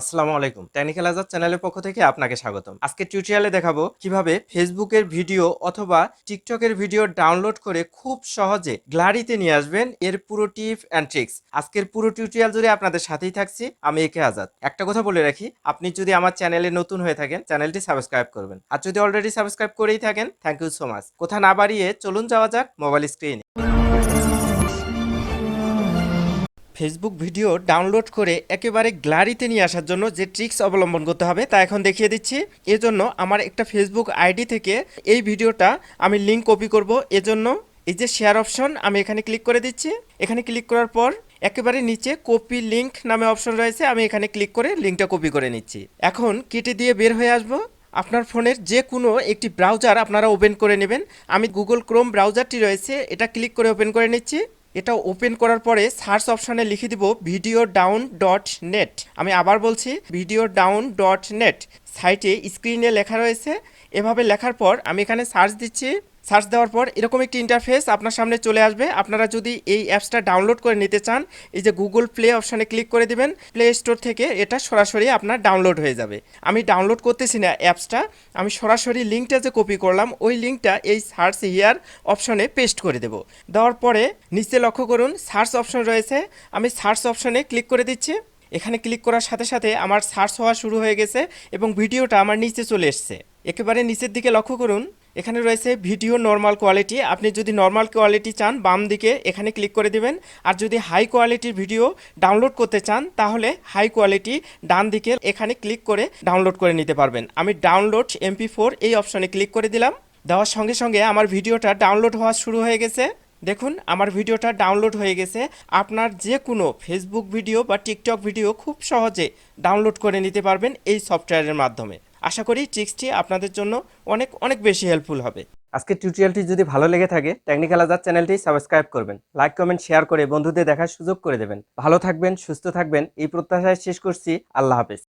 আসসালামু আলাইকুম। টেকনিক্যাল আজাদ চ্যানেলের পক্ষ থেকে আপনাকে স্বাগতম। আজকে টিউটোরিয়ালে দেখাবো কীভাবে ফেসবুকের ভিডিও অথবা টিকটকের ভিডিও ডাউনলোড করে খুব সহজে গ্লারিতে নিয়ে আসবেন এর পুরো টিপ অ্যান্ড ট্রিক্স আজকের পুরো টিউটোরিয়াল জুড়ে আপনাদের সাথেই থাকছি, আমি একে আজাদ একটা কথা বলে রাখি, আপনি যদি আমার চ্যানেলে নতুন হয়ে থাকেন, চ্যানেলটি সাবস্ক্রাইব করবেন। আর যদি অলরেডি সাবস্ক্রাইব করেই থাকেন থ্যাংক ইউ সো মাচ কথা না বাড়িয়ে চলুন যাওয়া যাক মোবাইল স্ক্রিনে ফেসবুক ভিডিও ডাউনলোড করে একেবারে গ্লারিতে নিয়ে আসার জন্য যে ট্রিক্স অবলম্বন করতে হবে তা এখন দেখিয়ে দিচ্ছি। এজন্য আমার একটা ফেসবুক আইডি থেকে এই ভিডিওটা আমি লিঙ্ক কপি করব। এজন্য এই যে শেয়ার অপশন আমি এখানে ক্লিক করে দিচ্ছি। এখানে ক্লিক করার পর একেবারে নিচে কপি লিঙ্ক নামে অপশন রয়েছে। আমি এখানে ক্লিক করে লিঙ্কটা কপি করে নিচ্ছি। এখন কেটে দিয়ে বের হয়ে আসব। আপনার ফোনের যে কোনো একটি ব্রাউজার আপনারা ওপেন করে নেবেন। আমি গুগল ক্রোম ব্রাউজারটি রয়েছে, এটা ক্লিক করে ওপেন করে নিচ্ছি। এটা ওপেন করার পরে সার্চ অপশানে লিখে দিব ভিডিও ডাউন ডট নেট আমি আবার বলছি ভিডিও ডাউন ডট নেট সাইটে স্ক্রিনে লেখা রয়েছে। এভাবে লেখার পর আমি এখানে সার্চ দিচ্ছি সার্চ দেওয়ার পর এরকম একটি ইন্টারফেস আপনার সামনে চলে আসবে। আপনারা যদি এই অ্যাপসটা ডাউনলোড করে নিতে চান, এই যে গুগল প্লে অপশানে ক্লিক করে দিবেন প্লে স্টোর থেকে এটা সরাসরি আপনার ডাউনলোড হয়ে যাবে। আমি ডাউনলোড করতেছি না অ্যাপসটা আমি সরাসরি লিঙ্কটা যে কপি করলাম, ওই লিঙ্কটা এই সার্চ হিয়ার অপশনে পেস্ট করে দেব। দেওয়ার পরে নিচে লক্ষ্য করুন সার্চ অপশন রয়েছে। আমি সার্চ অপশনে ক্লিক করে দিচ্ছি। এখানে ক্লিক করার সাথে সাথে আমার সার্চ হওয়া শুরু হয়ে গেছে এবং ভিডিওটা আমার নিচে চলে এসছে। একেবারে নিচের দিকে লক্ষ্য করুন এখানে রয়েছে ভিডিও নর্মাল কোয়ালিটি। আপনি যদি নর্মাল কোয়ালিটি চান, বাম দিকে এখানে ক্লিক করে দিবেন। আর যদি হাই কোয়ালিটির ভিডিও ডাউনলোড করতে চান, তাহলে হাই কোয়ালিটি ডান দিকে এখানে ক্লিক করে ডাউনলোড করে নিতে পারবেন। আমি ডাউনলোড এমপি ফোর এই অপশনে ক্লিক করে দিলাম। দেওয়ার সঙ্গে সঙ্গে আমার ভিডিওটা ডাউনলোড হওয়া শুরু হয়ে গেছে। দেখুন, আমার ভিডিওটা ডাউনলোড হয়ে গেছে। আপনার যে কোনো ফেসবুক ভিডিও বা টিকটক ভিডিও খুব সহজে ডাউনলোড করে নিতে পারবেন এই সফটওয়্যারের মাধ্যমে। আশা করি ট্রিক্সটি আপনাদের জন্য অনেক অনেক বেশি হেল্পফুল হবে। আজকে টিউটোরিয়ালটি যদি ভালো লেগে থাকে টেকনিক্যাল আজাদ চ্যানেলটি সাবস্ক্রাইব করবেন লাইক কমেন্ট শেয়ার করে বন্ধুদের দেখার সুযোগ করে দেবেন। ভালো থাকবেন, সুস্থ থাকবেন, এই প্রত্যাশায় শেষ করছি, আল্লাহ হাফেজ।